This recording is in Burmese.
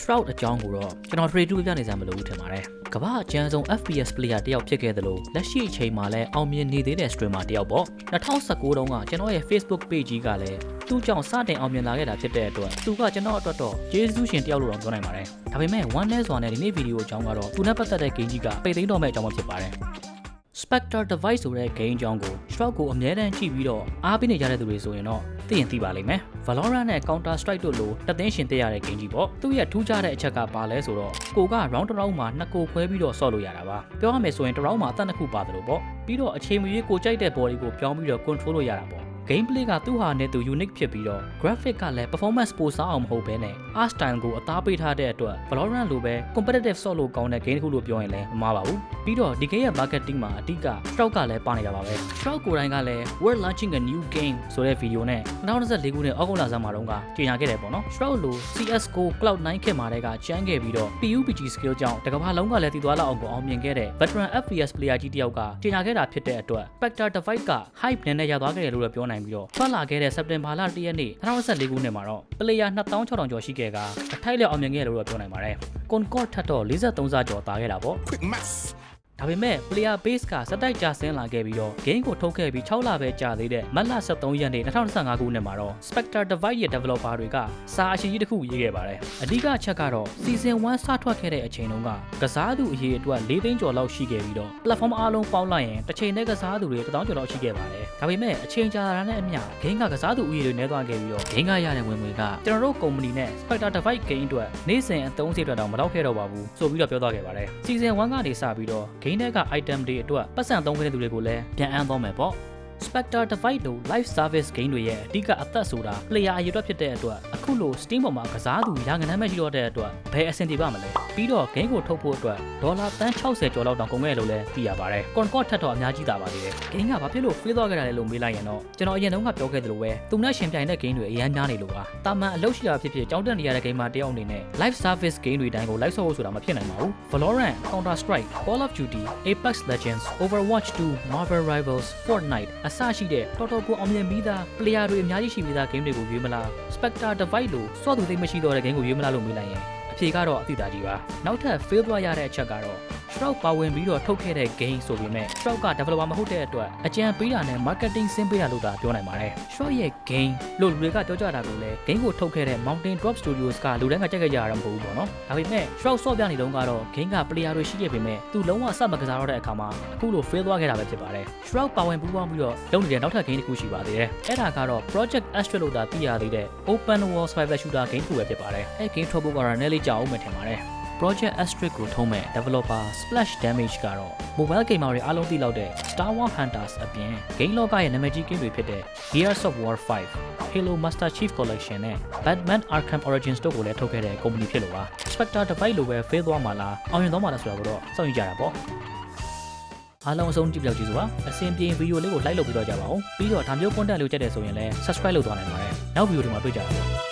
Shroud အကြောင်းကိုတော့ကျွန်တော် trade 2ပြနေစမ်းမလို့ထင်ပါတယ်ကမ္ဘာအကျန်းဆုံး FPS player တယောက်ဖြစ်ခဲ့သလိုလက်ရှိအချိန်မှာလည်းအောင်မြင်နေသေးတဲ့ streamer တယောက်ပေါ့2019တုန်းကကျွန်တော်ရဲ့ Facebook page ကြီးကလည်းသူ့ကြောင့်စတင်အောင်မြင်လာခဲ့တာဖြစ်တဲ့အတွက်သူကကျွန်တော်အတွက်တော့ကျေးဇူးရှင်တယောက်လို့တော့ပြောနိုင်ပါတယ်ဒါပေမဲ့ one less ဆိုတာနဲ့ဒီနေ့ဗီဒီယိုအကြောင်းကတော့သူနဲ့ပတ်သက်တဲ့ game ကြီးကပိတ်သိမ်းတော့မဲ့အကြောင်းပဲဖြစ်ပါတယ် Spectre Device ဆိုတဲ့ game အကြောင်းကို Shroud ကိုအမြဲတမ်းကြည့်ပြီးတော့အားပေးနေကြတဲ့သူတွေဆိုရင်တော့ သိရင်သိပါလိမ့်မယ် Valorant နဲ့ Counter Strike တို့လိုတက်သိန်းရှင်တက်ရတဲ့ game ကြီးပေါ့သူ့ရဲ့ထူးခြားတဲ့အချက်ကပါလဲဆိုတော့ကိုက round တစ် round မှာနှစ်ကိုခွဲပြီးတော့ဆော့လို့ရတာပါပြောရမယ်ဆိုရင်တစ် round မှာအသက်နှစ်ခုပါတယ်လို့ပေါ့ပြီးတော့အချိန်မရွေးကိုကြိုက်တဲ့ body ကိုပြောင်းပြီးတော့ control လို့ရတာပေါ့ gameplay ကသူ့ဟာနဲ့သူ unique ဖြစ်ပြီးတော့ graphic ကလည်း performance ပိုစားအောင်မဟုတ်ဘဲနဲ့ art style ကိုအသားပေးထားတဲ့အတွက် Valorant လိုပဲ competitive ဆော့လို့ကောင်းတဲ့ game တစ်ခုလို့ပြောရင်လည်းမမှားပါဘူးပြီးတော့ဒီ game ရဲ့ marketing မှာအဓိက Shroud ကလည်းပါနေတာပါပဲ Shroud ကိုယ်တိုင်ကလည်း we're launching a new game ဆိုတဲ့ဗီဒီယိုနဲ့2024ခုနှစ်ဩဂုတ်လဆန်းမှာတုန်းကကြေညာခဲ့တယ်ပေါ့နော် Shroud လို CS:GO Cloud9 ခေတ်မှာတည်းကကျန်းခဲ့ပြီးတော့ PUBG skill ကြောင့်တကမ္ဘာလုံးကလည်းတည်သွားလောက်အောင်ကိုအောင်မြင်ခဲ့တဲ့ veteran FPS player ကြီးတစ်ယောက်ကကြေညာခဲ့တာဖြစ်တဲ့အတွက် Spectre Device က hype နဲ့နဲ့ရသွားခဲ့တယ်လို့လည်းပြောနိုင်ပြီးတော့ထွက်လာခဲ့တဲ့ September လ1ရက်နေ့2024ခုနှစ်မှာတော့ player 2600ကျော်ရှိခဲ့ကအထိုက်လျောက်အောင်မြင်ခဲ့တယ်လို့တော့ပြောနိုင်ပါတယ် Concord ထက်တော့43စာကျော်သားခဲ့တာပေါ့ Quick maths. ဒါပေမဲ့ player base ကစက်တိုက်ကျဆင်းလာခဲ့ပြီးတော့ game ကိုထုတ်ခဲ့ပြီး6လပဲကြာသေးတဲ့မတ်လ23ရက်နေ့2025ခုနှစ်မှာတော့ Spectre Device ရဲ့ developer တွေကစာအရှင်ကြီးတစ်ခုရေးခဲ့ပါတယ်။အဓိကအချက်ကတော့ season 1စထွက်ခဲ့တဲ့အချိန်တုန်းကကစားသူအရေးအတွက်၄သိန်းကျော်လောက်ရှိခဲ့ပြီးတော့ platform အားလုံးပေါင်းလိုက်ရင်တစ်ချိန်နဲ့ကစားသူတွေ1000ကျော်လောက်ရှိခဲ့ပါတယ်။ဒါပေမဲ့အချိန်ကြာလာတဲ့အမျှ game ကကစားသူအရေးတွေနည်းသွားခဲ့ပြီးတော့ game ကရတဲ့ဝင်ငွေကကျွန်တော်တို့ company နဲ့ Spectre Device game အတွက်နေ့စဉ်အသုံးစရိတ်အတွက်တော့မလောက်ခဲ့တော့ပါဘူးဆိုပြီးတော့ပြောသွားခဲ့ပါတယ်။ season 1ကနေစပြီးတော့ game ထဲက item တွေအတွက်ပတ်စံသုံးခဲ့တဲ့သူတွေကိုလည်းပြန်အမ်းသွားမယ်ပေါ့ Spectre Device လို live service game တွေရဲ့အဓိကအသက်ဆိုတာ player အရေးအတွက်ဖြစ်တဲ့အတွက်အ ခုလို Steam ပေါ်မှာကစားသူရာငန်းမဲ့ရှိတော့တဲ့အတွက်ဘယ်အဆင်ပြေပါမလဲပြီးတော့ game ကိုထုတ်ဖို့အတွက်ဒေါ်လာတန်း60ကျော်လောက်တောင်ကုန်ခဲ့လို့လည်းသိရပါတယ် Concord ထက်တော့အများကြီးသာပါသေးတယ် game ကဘာဖြစ်လို့ fail သွားခဲ့တာလဲလို့မေးလိုက်ရင်တော့ကျွန်တော်အရင်တုန်းကပြောခဲ့သလိုပဲသူနဲ့ရှင်ပြိုင်တဲ့ game တွေအများများနေလို့ပါတာမန်အလုပ်ရှိတာဖြစ်ဖြစ်ကြောင်းတက်နေရတဲ့ game မှာတယောက်အနေနဲ့ live service game တွေတိုင်းကို live ဆော့ဖို့ဆိုတာမဖြစ်နိုင်ပါဘူး Valorant Counter Strike Call of Duty Apex Legends Overwatch 2 Marvel Rivals Fortnite အစရှိတဲ့တော်တော်ကိုအောင်မြင်ပြီးသား player တွေအများကြီးရှိပြီးသား game တွေကိုရွေးမလား Spectre Device လို့စောသူသိမ်းမရှိတော့တဲ့ game ကိုရွေးမလားလို့မေးလိုက်ရင်အဖြေကတော့အသိသားကြီးပါနောက်ထပ် fail သွားရတဲ့အချက်ကတော့ Shroud ပါဝင်ပြီးတော့ထုတ်ခဲ့တဲ့ game ဆိုပေမဲ့ Shroud က developer မဟုတ်တဲ့အတွက်အကြံပေးတာနဲ့ marketing ဆင်းပေးတာလို့သာပြောနိုင်ပါတယ်။ Shroud ရဲ့ game လို့လူတွေကပြောကြတာကိုလည်း game ကိုထုတ်ခဲ့တဲ့ Mountain Drop Studios ကလူတိုင်းကကြက်ကြက်ကြရတာမဟုတ်ဘူးပေါ့နော်။ဒါပေမဲ့ Shroud ဆော့ပြနေတုန်းကတော့ game က player တွေရှိခဲ့ပေမဲ့သူလုံးဝစမကစားတော့တဲ့အခါမှာအခုလို fail သွားခဲ့တာပဲဖြစ်ပါတယ်။ Shroud ပါဝင်ပူးပေါင်းပြီးတော့လုပ်နေတဲ့နောက်ထပ် game တစ်ခုရှိပါသေးတယ်။အဲ့ဒါကတော့ Project Astra လို့သာသိရသေးတဲ့ Open World Survival Shooter game တစ်ခုပဲဖြစ်ပါတယ်။အဲ့ game ထုတ်ဖို့ကတော့နည်းလေးကြာအောင်မှထင်ပါတယ်။ Project Asterisk ကိုထုံးမဲ့ developer Splash Damage ကတော့ mobile gamer တွေအားလုံးသိလောက်တဲ့ Star Wars Hunters အပြင် game လောကရဲ့နာမည်ကြီး game တွေဖြစ်တဲ့ Gears of War 5, Halo Master Chief Collection နဲ့ Batman Arkham Origins တို့ကိုလည်းထုတ်ခဲ့တဲ့ company ဖြစ်လို့ပါ Spectre Device လိုပဲ fail သွားမှာလားအောင်မြင်သွားမှာလားဆိုတာကိုတော့စောင့်ကြည့်ကြတာပေါ့အားလုံးအဆုံးကြည့်ပြောက်ကြည့်ဆိုပါအဆင်ပြေဗီဒီယိုလေးကို like လုပ်ပြီးတော့ကြပါဦးပြီးတော့ဒါမျိုး content လေးကိုကြိုက်တယ်ဆိုရင်လည်း subscribe လုပ်သွားနိုင်ပါတယ်နောက်ဗီဒီယိုတွေမှာတွေ့ကြပါဦး